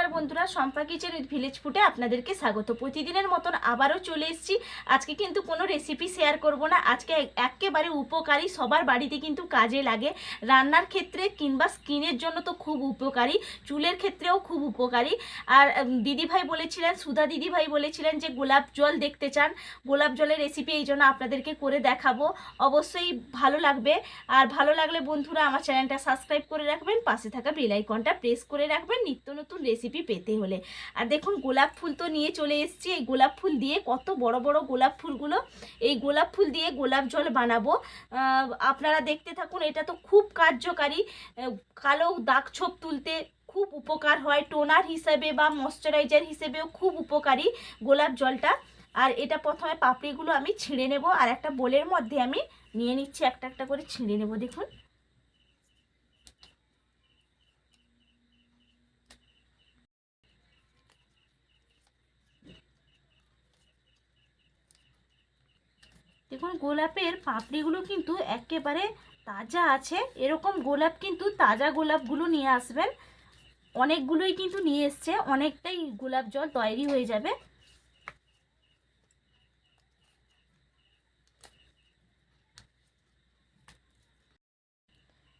নমস্কার বন্ধুরা সম্পা kitchen with village ফুডে আপনাদেরকে স্বাগত। প্রতিদিনের মতন আবারও চলে এসেছি। আজকে কিন্তু কোনো রেসিপি শেয়ার করব না। আজকে একেবারে উপকারী, সবার বাড়িতে কিন্তু কাজে লাগে। রান্নার ক্ষেত্রে কিংবা স্কিনের জন্য তো খুব উপকারী, চুলের ক্ষেত্রেও খুব উপকারী। আর দিদিভাই বলেছিলেন, সুধা দিদিভাই বলেছিলেন যে গোলাপ জল দেখতে চান। গোলাপ জলের রেসিপি এই জন্য আপনাদেরকে করে দেখাবো। অবশ্যই ভালো লাগবে। আর ভালো লাগলে বন্ধুরা আমার চ্যানেলটা সাবস্ক্রাইব করে রাখবেন। পাশে থাকা বেল আইকনটা প্রেস করে রাখবেন। নিত্য নতুন রেসিপি পেতে হলে। আর দেখুন, গোলাপ ফুল তো নিয়ে চলে এসেছি। এই গোলাপ ফুল দিয়ে কত বড় বড় গোলাপ ফুলগুলো, এই গোলাপ ফুল দিয়ে গোলাপ জল বানাবো। আপনারা দেখতে থাকুন, এটা তো খুব কার্যকারী। কালো দাগ ছোপ তুলতে খুব উপকার হয়। টোনার হিসেবে বা ময়শ্চারাইজার হিসেবেও খুব উপকারী গোলাপ জলটা। আর এটা প্রথমে পাপড়িগুলো আমি ছিঁড়ে নেব। আর একটা বোলের মধ্যে আমি নিয়ে নিচ্ছি, একটা একটা করে ছিঁড়ে নেব, দেখুন। দেখুন, গোলাপের পাপড়িগুলো কিন্তু একেবারে তাজা আছে। এরকম গোলাপ কিন্তু তাজা গোলাপগুলো নিয়ে আসবেন। অনেকগুলোই কিন্তু নিয়ে এসছে, অনেকটাই গোলাপ জল তৈরি হয়ে যাবে।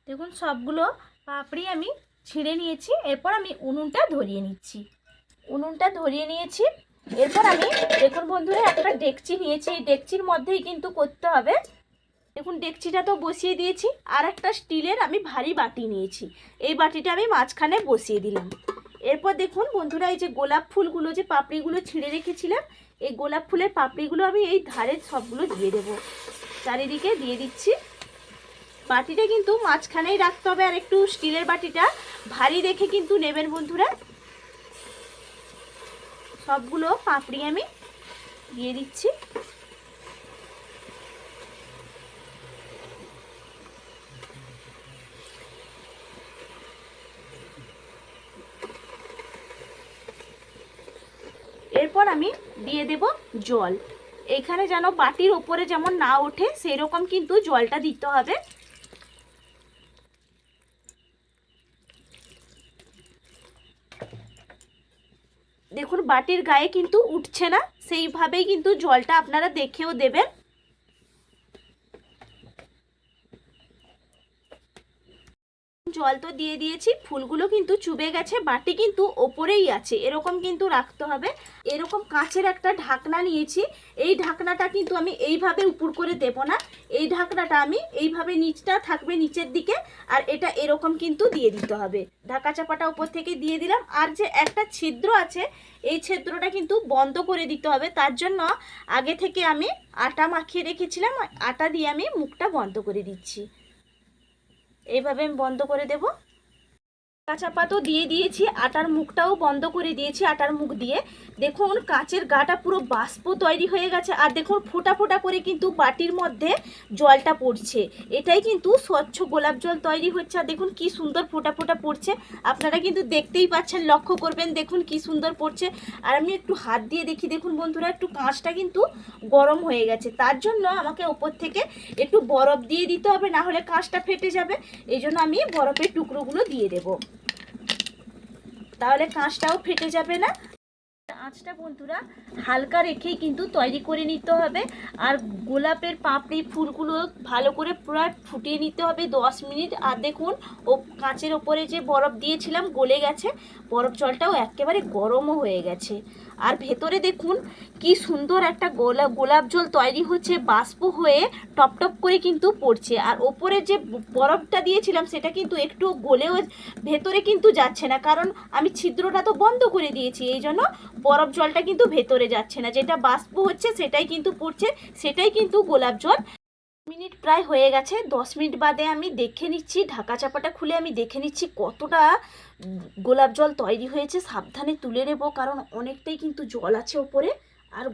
দেখুন, সবগুলো পাপড়ি আমি ছিঁড়ে নিয়েছি। এরপর আমি উনুনটা ধরিয়ে নিচ্ছি। উনুনটা ধরিয়ে নিয়েছি। এরপর আমি দেখুন বন্ধুরা, একটা ডেকচি নিয়েছি। এই ডেকচির মধ্যেই কিন্তু করতে হবে। দেখুন, ডেকচিটা তো বসিয়ে দিয়েছি। আর একটা স্টিলের আমি ভারী বাটি নিয়েছি। এই বাটিটা আমি মাঝখানে বসিয়ে দিলাম। এরপর দেখুন বন্ধুরা, এই যে গোলাপ ফুলগুলো, যে পাপড়িগুলো ছিঁড়ে রেখেছিলাম, এই গোলাপ ফুলের পাপড়িগুলো আমি এই ধারের সবগুলো দিয়ে দেবো। চারিদিকে দিয়ে দিচ্ছি। বাটিটা কিন্তু মাঝখানেই রাখতে হবে। আর একটু স্টিলের বাটিটা ভারী রেখে কিন্তু নেবেন বন্ধুরা। সবগুলো পাপড়ি আমি দিয়ে দিচ্ছি। এরপর আমি দিয়ে দেব জল। এখানে যেন বাটির ওপরে যেমন না ওঠে সেই রকম কিন্তু জলটা দিতে হবে। দেখুন বাটির গায়ে কিন্তু উঠছে না। সেইভাবেই কিন্তু জলটা আপনারা দেখেও দেবেন। জল তো দিয়ে দিয়েছি, ফুলগুলো কিন্তু চুবে গেছে, বাটি কিন্তু ওপরেই আছে, এরকম কিন্তু রাখতে হবে। এরকম কাঁচের একটা ঢাকনা নিয়েছি, এই ঢাকনাটা কিন্তু আমি এইভাবে উপর করে দেব না, এই ঢাকনাটা আমি এইভাবে নিচটা থাকবে নিচের দিকে, আর এটা এরকম কিন্তু দিয়ে দিতে হবে। ঢাকা চাপাটা উপর থেকে দিয়ে দিলাম, আর যে একটা ছিদ্র আছে, এই ছিদ্রটা কিন্তু বন্ধ করে দিতে হবে, তার জন্য আগে থেকে আমি আটা মাখিয়ে রেখেছিলাম, আটা দিয়ে আমি মুখটা বন্ধ করে দিচ্ছি। এইভাবে আমি বন্ধ করে দেব। কাঁচা পাতো দিয়ে দিয়েছি, আটার মুখটাও বন্ধ করে দিয়েছি আটার মুখ দিয়ে। দেখুন, কাচের গাটা পুরো বাষ্প তৈরি হয়ে গেছে আর দেখুন, ফোটা ফোটা করে কিন্তু বাটির মধ্যে জলটা পড়ছে। এটাই কিন্তু স্বচ্ছ গোলাপ জল তৈরি হচ্ছে আর দেখুন কি সুন্দর ফোটা ফোটা পড়ছে। আপনারা কিন্তু দেখতেই পাচ্ছেন, লক্ষ্য করবেন, দেখুন কি সুন্দর পড়ছে। আর আমি একটু হাত দিয়ে দেখি, দেখুন বন্ধুরা, একটু কাঁচটা কিন্তু গরম হয়ে গেছে। তার জন্য আমাকে ওপর থেকে একটু বরফ দিয়ে দিতে হবে, না হলে কাঁচটা ফেটে যাবে। এই জন্য আমি বরফের টুকরোগুলো দিয়ে দেব। তাহলে কাঁচটাও ফেটে যাবে না। আঁচটা বন্ধুরা হালকা রেখেই কিন্তু তৈরি করে নিতে হবে। আর গোলাপের পাপড়ি ফুলগুলো ভালো করে পুরো ফুটিয়ে নিতে হবে দশ মিনিট। আর দেখুন, ও কাঁচের ওপরে যে বরফ দিয়েছিলাম গলে গেছে। বরফ জলটাও একেবারে গরমও হয়ে গেছে। আর ভেতরে দেখুন কি সুন্দর একটা গোলা, গোলাপ জল তৈরি হচ্ছে, বাষ্প হয়ে টপ টপ করে কিন্তু পড়ছে। আর ওপরে যে বরফটা দিয়েছিলাম, সেটা কিন্তু একটু গলেও ভেতরে কিন্তু যাচ্ছে না। কারণ আমি ছিদ্রটা তো বন্ধ করে দিয়েছি, এই জন্য বরফ জলটা কিন্তু ভেতরে যাচ্ছে না। যেটা বাষ্প হচ্ছে, সেটাই কিন্তু পড়ছে, সেটাই কিন্তু গোলাপ জল মিনিট প্রায় হয়ে গেছে, দশ মিনিট বাদে আমি দেখে নিচ্ছি ঢাকা চাপাটা খুলে আমি দেখে নিচ্ছি কতটা গোলাপ জল তৈরি হয়েছে, সাবধানে তুলে নেব, কারণ অনেকটাই কিন্তু জল আছে ওপরে, আর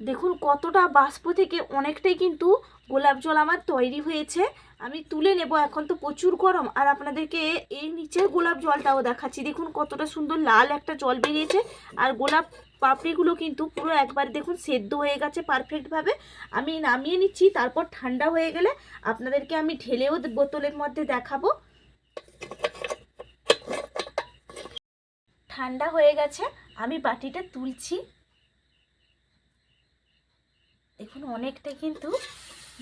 দেখুন কতটা বাষ্প থেকে অনেকটাই কিন্তু গোলাপ জল আমার তৈরি হয়েছে, আমি তুলে নেব, এখন তো প্রচুর গরম, আর আপনাদেরকে এই নিচের গোলাপ জলটাও দেখাচ্ছি, দেখুন কতটা সুন্দর লাল একটা জল বেরিয়েছে, আর গোলাপ পাপড়িগুলো কিন্তু পুরো একবার দেখুন সেদ্ধ হয়ে গেছে পারফেক্টভাবে আমি নামিয়ে নিচ্ছি, তারপর ঠান্ডা হয়ে গেলে আপনাদেরকে আমি ঢেলেও বোতলের মধ্যে দেখাবো। ঠান্ডা হয়ে গেছে, আমি বাটিটা তুলছি। দেখুন, অনেকটা কিন্তু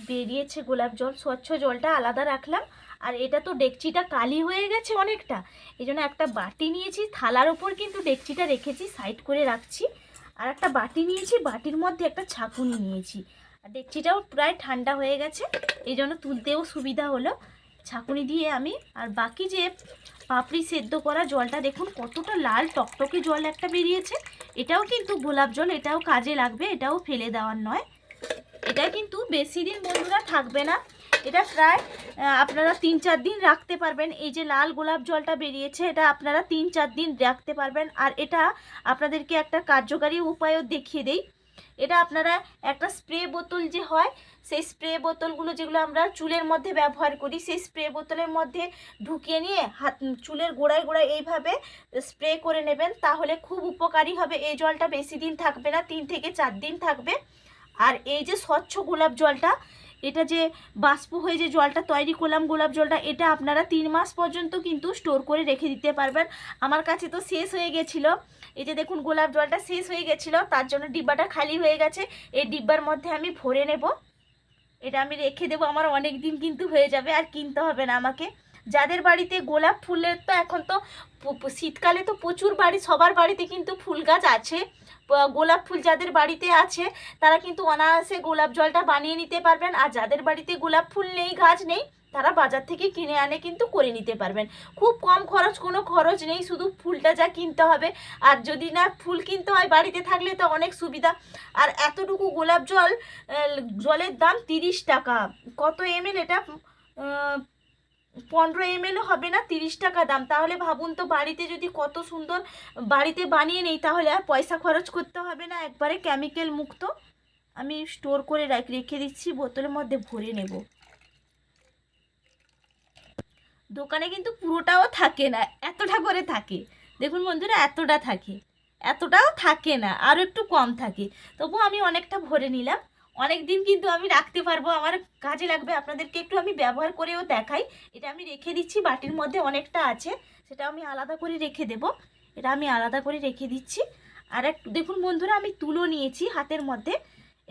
বেরিয়েছে গোলাপ জল। স্বচ্ছ জলটা আলাদা রাখলাম। আর এটা তো ডেকচিটা কালি হয়ে গেছে অনেকটা। এই জন্য একটা বাটি নিয়েছি, থালার ওপর কিন্তু ডেকচিটা রেখেছি, সাইড করে রাখছি। আর একটা বাটি নিয়েছি, বাটির মধ্যে একটা ছাঁকুনি নিয়েছি। আর ডেকচিটাও প্রায় ঠান্ডা হয়ে গেছে এই জন্য তুলতেও সুবিধা হলো। ছাঁকুনি দিয়ে আমি, আর বাকি যে পাপড়ি সেদ্ধ করা জলটা, দেখুন কতটা লাল টকটকে জল একটা বেরিয়েছে। এটাও কিন্তু গোলাপ জল, এটাও কাজে লাগবে, এটাও ফেলে দেওয়ার নয়। এটা কিন্তু বেশি দিন বন্ধুরা থাকবে না। এটা প্রায় আপনারা তিন চার দিন রাখতে পারবেন। এই যে লাল গোলাপ জলটা বেরিয়েছে, এটা আপনারা তিন চার দিন রাখতে পারবেন। আর এটা আপনাদেরকে একটা কার্যকারী উপায়ও দেখিয়ে দেই। এটা আপনারা একটা স্প্রে বোতল যে হয়, সেই স্প্রে বোতলগুলো যেগুলো আমরা চুলের মধ্যে ব্যবহার করি, সেই স্প্রে বোতলের মধ্যে ঢুকিয়ে নিয়ে হাত, চুলের গোড়ায় গোড়ায় এইভাবে স্প্রে করে নেবেন, তাহলে খুব উপকারী হবে। এই জলটা বেশি দিন থাকবে না, তিন থেকে চার দিন থাকবে। আর এই যে স্বচ্ছ গোলাপ জলটা এটা যে বাষ্প হয়ে যে জলটা তৈরি করলাম, গোলাপ জলটা, এটা আপনারা তিন মাস পর্যন্ত কিন্তু স্টোর করে রেখে দিতে পারবেন। আমার কাছে তো শেষ হয়ে গেছিল। এই যে দেখুন, গোলাপ জলটা শেষ হয়ে গেছিল। তার জন্য ডিব্বাটা খালি হয়ে গেছে। এই ডিব্বার মধ্যে আমি ভরে নেব। এটা আমি রেখে দেবো। আমার অনেক দিন কিন্তু হয়ে যাবে, আর কিনতে হবে না আমাকে। যাদের বাড়িতে গোলাপ ফুলের তো এখন তো শীতকালে তো প্রচুর বাড়ি, সবার বাড়িতে কিন্তু ফুল গাছ আছে। গোলাপ ফুল যাদের বাড়িতে আছে, তারা কিন্তু অনায়াসে গোলাপ জলটা বানিয়ে নিতে পারবেন। আর যাদের বাড়িতে গোলাপ ফুল নেই, গাছ নেই, তারা বাজার থেকে কিনে আনে কিন্তু করে নিতে পারবেন। খুব কম খরচ, কোনো খরচ নেই, শুধু ফুলটা যা কিনতে হবে। আর যদি না ফুল কিনতে হয় বাড়িতে থাকলে তো অনেক সুবিধা। আর এতটুকু গোলাপ জল জলের দাম তিরিশ টাকা। কত এমএল এটা? পনেরো এমএলও হবে না, তিরিশ টাকা দাম। তাহলে ভাবুন তো বাড়িতে যদি কত সুন্দর বাড়িতে বানিয়ে নেই, তাহলে আর পয়সা খরচ করতে হবে না, একবারে কেমিক্যাল মুক্ত। আমি স্টোর করে রাখ- রেখে দিচ্ছি, বোতলের মধ্যে ভরে নেব। দোকানে কিন্তু পুরোটাও থাকে না, এতটা করে থাকে। দেখুন বন্ধুরা, এতটা থাকে। এতটাও থাকে না, আরও একটু কম থাকে। তবু আমি অনেকটা ভরে নিলাম। অনেক দিন কিন্তু আমি রাখতে পারব, আমার কাজে লাগবে। আপনাদেরকে একটু আমি ব্যবহার করেও দেখাই। এটা আমি রেখে দিচ্ছি, বাটির মধ্যে অনেকটা আছে, সেটা আমি আলাদা করে রেখে দেব। এটা আমি আলাদা করে রেখে দিচ্ছি। আর এক, দেখুন বন্ধুরা, আমি তুলো নিয়েছি হাতের মধ্যে।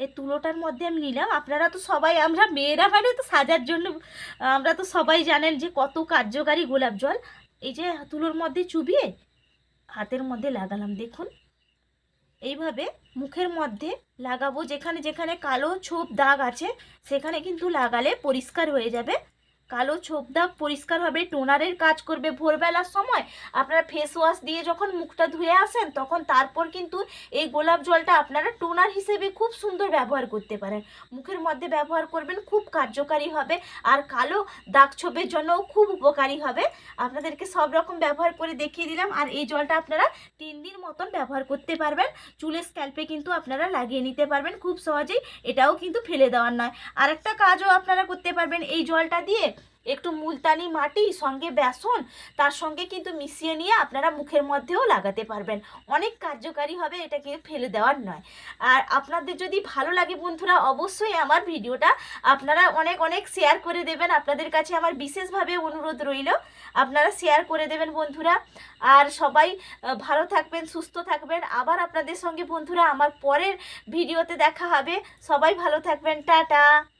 এই তুলোটার মধ্যে আমি নিলাম। আপনারা তো সবাই, আমরা মেয়েরা মানে তো সাজার জন্য, আমরা তো সবাই জানেন যে কত কার্যকারী গোলাপ জল। এই যে তুলোর মধ্যে চুবিয়ে হাতের মধ্যে লাগালাম, দেখুন। এইভাবে মুখের মধ্যে লাগাবো। যেখানে যেখানে কালো ছোপ দাগ আছে, সেখানে কিন্তু লাগালে পরিষ্কার হয়ে যাবে। কালো ছোপ দাগ পরিষ্কার হবে টোনারের কাজ করবে ভোরবেলার সময়। আপনারা ফেস ওয়াশ দিয়ে যখন মুখটা ধুয়ে আসেন, তখন তারপর কিন্তু এই গোলাপ জলটা আপনারা টোনার হিসেবে খুব সুন্দর ব্যবহার করতে পারেন। মুখের মধ্যে ব্যবহার করবেন, খুব কার্যকারী হবে। আর কালো দাগ ছোপের জন্যও খুব উপকারী হবে। আপনাদেরকে সব রকম ব্যবহার করে দেখিয়ে দিলাম। আর এই জলটা আপনারা তিন দিন মতন ব্যবহার করতে পারবেন। চুলের স্ক্যাল্পে কিন্তু আপনারা লাগিয়ে নিতে পারবেন। খুব সহজেই এটাও কিন্তু ফেলে দেওয়ার নয়। আরেকটা কাজও আপনারা করতে পারবেন। এই জলটা দিয়ে একটু মুলতানি মাটি, সঙ্গে বেসন, তার সঙ্গে কিন্তু মিশিয়ে নিয়ে আপনারা মুখের মধ্যেও লাগাতে পারবেন। অনেক কার্যকারী হবে এটাকে ফেলে দেওয়ার নয়। আর আপনাদের যদি ভালো লাগে বন্ধুরা, অবশ্যই আমার ভিডিওটা আপনারা অনেক অনেক শেয়ার করে দেবেন। আপনাদের কাছে আমার বিশেষভাবে অনুরোধ রইল, আপনারা শেয়ার করে দেবেন বন্ধুরা। আর সবাই ভালো থাকবেন, সুস্থ থাকবেন। আবার আপনাদের সঙ্গে বন্ধুরা, আমার পরের ভিডিওতে দেখা হবে। সবাই ভালো থাকবেন। টাটা।